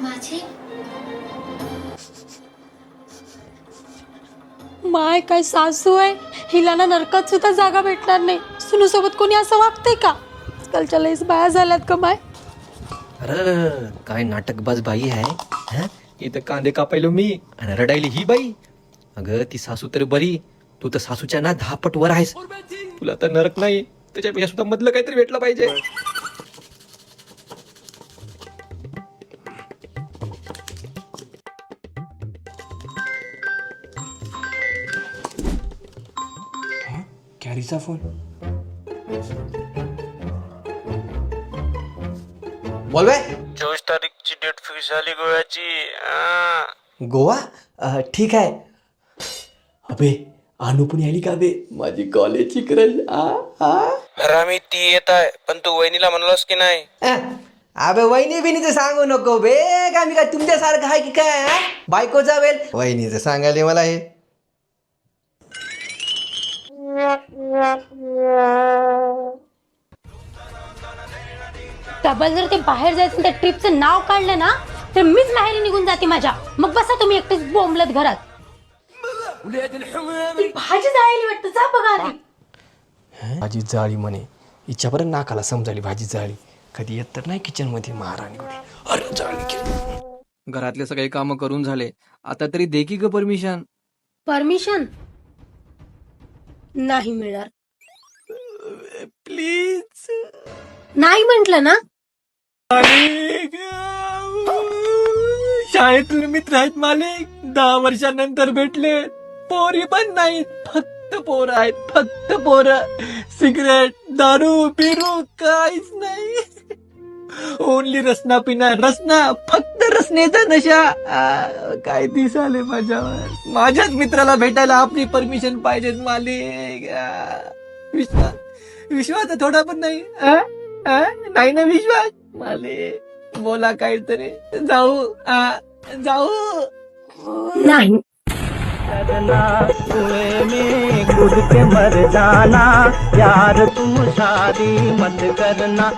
माझे? माय काय सासू आहे? हिला ना नरकात सुद्धा जागा भेटणार नाही. सुनू सोबत कोणी असं वागतंय का? आजकालच्या लईच बाया झाल्यात का माय. अरे काय नाटकबाज बाई आहे हं? इथं कांदे कापायलो मी आणि रडायली ही बाई. अगं ती सासू तर बरी. तू तर सासूच्या ना दहा पट वर आहेस. तुला तर नरक नाही. त्याच्यापेक्षा सुद्धा मधलं काहीतरी भेटलं पाहिजे. कॅरीचा फोन बोल बाय चोवीस तारीखची डेट फिक्स झाली गोव्याची आ. गोवा अं, ठीक आहे. अबे अनु पण आली का बे? माझी कॉलेजची करल आ ती येत आहे. पण तू वहिनीला म्हणलास की नाही? अं, अबे वहिनी बिनीचं सांगू नको बे. का मी काय तुमच्यासारखं आहे की काय आ? बायकोचा वेल वहिनीचं सांगायला मला हे. डबल जर ते बाहेर जायचं त्या ट्रिपचं नाव काढलं ना तर मीच माहेरी निघून जाते माझ्या. मग बसा तुम्ही एकटेच बोंबलत घरात. ती भाजी जायली वाटतं जा बघा आधी. भाजी जाळी म्हणे. हिच्यापर्यंत नाकाला समजाली भाजी जाळी. कधी येत तर नाही किचनमध्ये महाराणी अरे जाळी. घरातले सगळे काम करून झाले. आता तरी दे की ग परमिशन? परमिशन? नाही मिळणार. प्लीज. नाही म्हंटल ना? शाळेतले मित्र आहेत मालिक. दहा वर्षानंतर भेटले. पोरी पण नाहीत. फक्त पोर आहेत. फक्त पोर. सिगरेट दारू बिरू काहीच नाही. ओनली रसना पिना रसना फक्त रसनेचा नशा काय दिस आले माझ्यावर? माझ्याच मित्राला भेटायला आपली परमिशन पाहिजे मालिक. विश्वास विश्वास थोडा पण नाही? नाही ना विश्वास? मालिक बोला काहीतरी. जाऊ आ, जाऊ. नाही. में मर जाना. यार तुम शादी मत करना.